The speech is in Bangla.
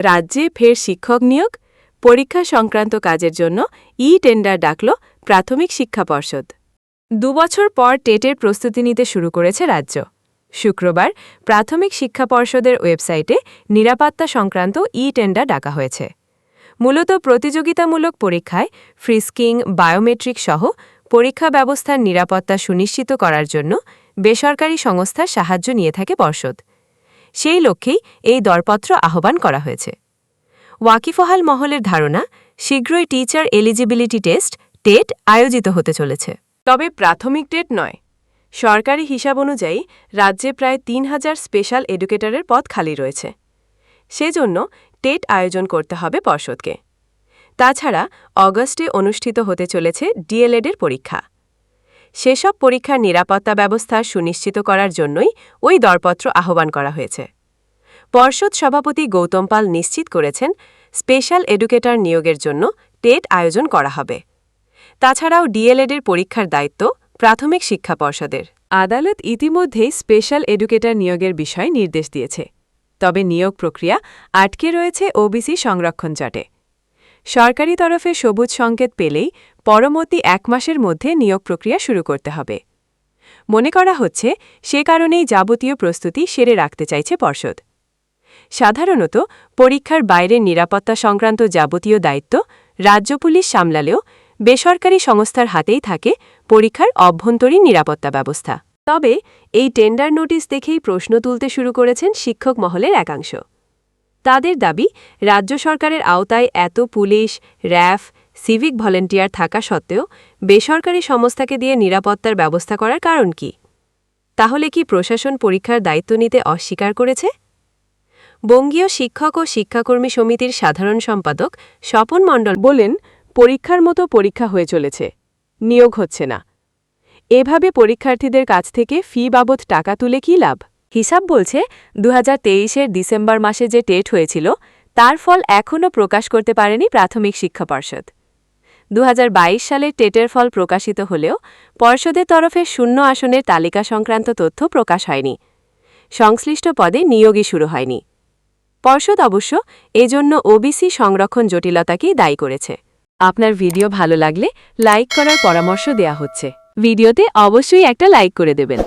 রাজ্যে ফের শিক্ষক নিয়োগ, পরীক্ষা সংক্রান্ত কাজের জন্য ই টেন্ডার ডাকল প্রাথমিক শিক্ষা পর্ষদ। দুবছর পর টেটের প্রস্তুতি নিতে শুরু করেছে রাজ্য। শুক্রবার প্রাথমিক শিক্ষা পর্ষদের ওয়েবসাইটে নিরাপত্তা সংক্রান্ত ই টেন্ডার ডাকা হয়েছে। মূলত প্রতিযোগিতামূলক পরীক্ষায় ফ্রিস্কিং, বায়োমেট্রিক সহ পরীক্ষা ব্যবস্থার নিরাপত্তা সুনিশ্চিত করার জন্য বেসরকারি সংস্থার সাহায্য নিয়ে থাকে পর্ষদ। সেই লক্ষ্যেই এই দরপত্র আহ্বান করা হয়েছে। ওয়াকিফহাল মহলের ধারণা, শীঘ্রই টিচার এলিজিবিলিটি টেস্ট, টেট, আয়োজিত হতে চলেছে। তবে প্রাথমিক টেট নয়। সরকারি হিসাব অনুযায়ী রাজ্যে প্রায় তিন হাজার স্পেশাল এডুকেটরের পদ খালি রয়েছে। সেজন্য টেট আয়োজন করতে হবে পর্ষদকে। তাছাড়া অগস্টে অনুষ্ঠিত হতে চলেছে ডিএলএডের পরীক্ষা। সেসব পরীক্ষার নিরাপত্তা ব্যবস্থা সুনিশ্চিত করার জন্যই ওই দরপত্র আহ্বান করা হয়েছে। পর্ষদ সভাপতি গৌতম পাল নিশ্চিত করেছেন, স্পেশাল এডুকেটর নিয়োগের জন্য টেট আয়োজন করা হবে। তাছাড়াও ডিএলএডের পরীক্ষার দায়িত্ব প্রাথমিক শিক্ষা পর্ষদের। আদালত ইতিমধ্যেই স্পেশাল এডুকেটর নিয়োগের বিষয়ে নির্দেশ দিয়েছে। তবে নিয়োগ প্রক্রিয়া আটকে রয়েছে ওবিসি সংরক্ষণ চাটে। সরকারি তরফে সবুজ সংকেত পেলেই পরবর্তী এক মাসের মধ্যে নিয়োগ প্রক্রিয়া শুরু করতে হবে। মনে করা হচ্ছে, সে কারণেই যাবতীয় প্রস্তুতি সেরে রাখতে চাইছে পর্ষদ। সাধারণত, পরীক্ষার বাইরের নিরাপত্তা সংক্রান্ত যাবতীয় দায়িত্ব রাজ্য পুলিশ সামলালেও বেসরকারি সংস্থার হাতেই থাকে পরীক্ষার অভ্যন্তরীণ নিরাপত্তা ব্যবস্থা। তবে, এই টেন্ডার নোটিশ দেখেই প্রশ্ন তুলতে শুরু করেছেন শিক্ষক মহলের একাংশ। তাদের দাবি, রাজ্য সরকারের আওতায় এত পুলিশ, র্যাফ সিভিক ভলেন্টিয়ার থাকা সত্ত্বেও বেসরকারি সংস্থাকে দিয়ে নিরাপত্তার ব্যবস্থা করার কারণ কি? তাহলে কি প্রশাসন পরীক্ষার দায়িত্ব নিতে অস্বীকার করেছে? বঙ্গীয় শিক্ষক ও শিক্ষাকর্মী সমিতির সাধারণ সম্পাদক স্বপন মণ্ডল বলেন, পরীক্ষার মতো পরীক্ষা হয়ে চলেছে, নিয়োগ হচ্ছে না। এভাবে পরীক্ষার্থীদের কাছ থেকে ফি বাবদ টাকা তুলে কী লাভ? হিসাব বলছে দু হাজার ডিসেম্বর মাসে যে টেট হয়েছিল, তার ফল এখনও প্রকাশ করতে পারেনি প্রাথমিক শিক্ষা পর্ষদ। দুহাজার বাইশ সালে টেটের ফল প্রকাশিত হলেও পর্ষদের তরফে শূন্য আসনের তালিকা সংক্রান্ত তথ্য প্রকাশ হয়নি। সংশ্লিষ্ট পদে নিয়োগই শুরু হয়নি। পর্ষদ অবশ্য এজন্য ওবিসি সংরক্ষণ জটিলতাকেই দায়ী করেছে। আপনার ভিডিও ভালো লাগলে লাইক করার পরামর্শ দেয়া হচ্ছে। ভিডিওতে অবশ্যই একটা লাইক করে দেবেন।